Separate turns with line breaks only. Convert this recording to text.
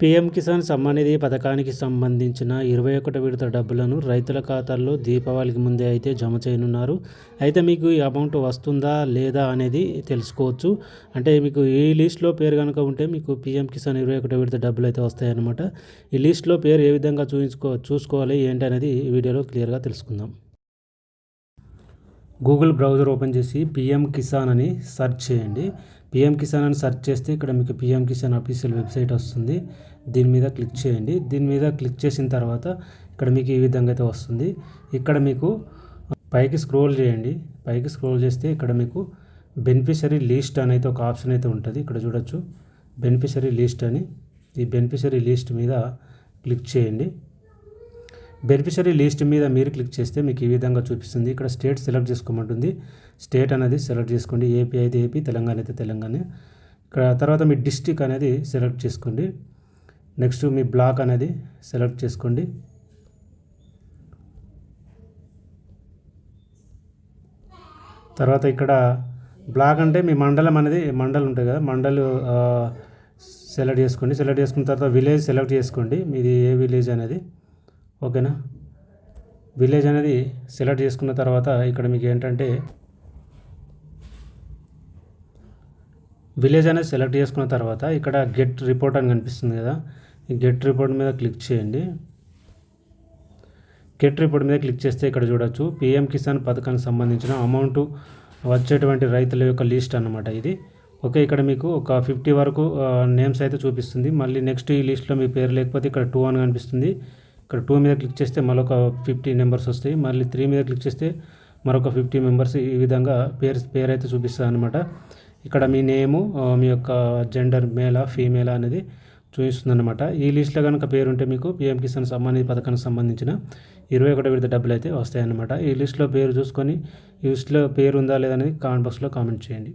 PM Kisan సమ్మానిధి పథకానికి సంబంధించిన ఇరవై ఒకటి విడత డబ్బులను రైతుల ఖాతాల్లో దీపావళికి ముందే అయితే జమ చేయనున్నారు. అయితే మీకు ఈ అమౌంట్ వస్తుందా లేదా అనేది తెలుసుకోవచ్చు. అంటే మీకు ఈ లిస్ట్లో పేరు కనుక ఉంటే మీకు పీఎం కిసాన్ ఇరవై ఒకటి విడత డబ్బులు అయితే వస్తాయన్నమాట. ఈ లిస్ట్లో పేరు ఏ విధంగా చూపించుకో చూసుకోవాలి ఏంటి అనేది ఈ వీడియోలో క్లియర్గా తెలుసుకుందాం. గూగుల్ బ్రౌజర్ ఓపెన్ చేసి పిఎం కిసాన్ అని సెర్చ్ చేయండి. పిఎం కిసాన్ అని సెర్చ్ చేస్తే ఇక్కడ మీకు పిఎం కిసాన్ అఫీషియల్ వెబ్సైట్ వస్తుంది. దీని మీద క్లిక్ చేయండి. దీని మీద క్లిక్ చేసిన తర్వాత ఇక్కడ మీకు ఈ విధంగా అయితే వస్తుంది. ఇక్కడ మీకు పైకి స్క్రోల్ చేయండి. పైకి స్క్రోల్ చేస్తే ఇక్కడ మీకు బెనిఫిషరీ లిస్ట్ అనేది ఒక ఆప్షన్ అయితే ఉంటుంది. ఇక్కడ చూడొచ్చు. బెనిఫిషరీ లిస్ట్ అని. ఈ బెనిఫిషరీ లిస్ట్ మీద క్లిక్ చేయండి. బెనిఫిషరీ లిస్ట్ మీద మీరు క్లిక్ చేస్తే మీకు ఈ విధంగా చూపిస్తుంది. ఇక్కడ స్టేట్ సెలెక్ట్ చేసుకోమంటుంది. స్టేట్ అనేది సెలెక్ట్ చేసుకోండి. ఏపీ అయితే ఏపీ తెలంగాణ అయితే తెలంగాణ. ఇక్కడ తర్వాత మీ డిస్టిక్ అనేది సెలెక్ట్ చేసుకోండి. నెక్స్ట్ మీ బ్లాక్ అనేది సెలెక్ట్ చేసుకోండి. తర్వాత ఇక్కడ బ్లాక్ అంటే మీ మండలం అనేది మండలం ఉంటుంది కదా. మండలు సెలెక్ట్ చేసుకోండి. సెలెక్ట్ చేసుకున్న తర్వాత విలేజ్ సెలెక్ట్ చేసుకోండి. మీది ఏ విలేజ్ అనేది? ఓకేనా? విలేజ్ అనేది సెలెక్ట్ చేసుకున్న తర్వాత ఇక్కడ మీకు ఏంటంటే విలేజ్ అనేది సెలెక్ట్ చేసుకున్న తర్వాత ఇక్కడ గెట్ రిపోర్ట్ అని కనిపిస్తుంది కదా. ఈ గెట్ రిపోర్ట్ మీద క్లిక్ చేయండి. గెట్ రిపోర్ట్ మీద క్లిక్ చేస్తే ఇక్కడ చూడొచ్చు. పిఎం కిసాన్ పథకానికి సంబంధించిన అమౌంట్ వచ్చేటువంటి రైతుల యొక్క లిస్ట్ అనమాట ఇది. ఓకే ఇక్కడ మీకు ఒక ఫిఫ్టీ వరకు నేమ్స్ అయితే చూపిస్తుంది. మళ్ళీ నెక్స్ట్ ఈ లిస్ట్లో మీ పేరు లేకపోతే ఇక్కడ టూ అని కనిపిస్తుంది. ఇక్కడ టూ మీద క్లిక్ చేస్తే మరొక ఫిఫ్టీ నెంబర్స్ వస్తాయి. మళ్ళీ త్రీ మీద క్లిక్ చేస్తే మరొక ఫిఫ్టీ మెంబర్స్ ఈ విధంగా పేరు పేరు అయితే చూపిస్తుంది అనమాట ఇక్కడ మీ నేము మీ యొక్క జెండర్ మేలా ఫీమేలా అనేది చూపిస్తుంది అనమాట ఈ లిస్ట్లో కనుక పేరు ఉంటే మీకు పిఎం కిసాన్ సమ్మాన్ పథకానికి సంబంధించిన ఇరవై ఒకటి విడత డబ్బులు అయితే వస్తాయన్నమాట. ఈ లిస్ట్లో పేరు చూసుకొని ఈ లిస్ట్లో పేరు ఉందా లేదనేది కామెంట్ బాక్స్లో కామెంట్ చేయండి.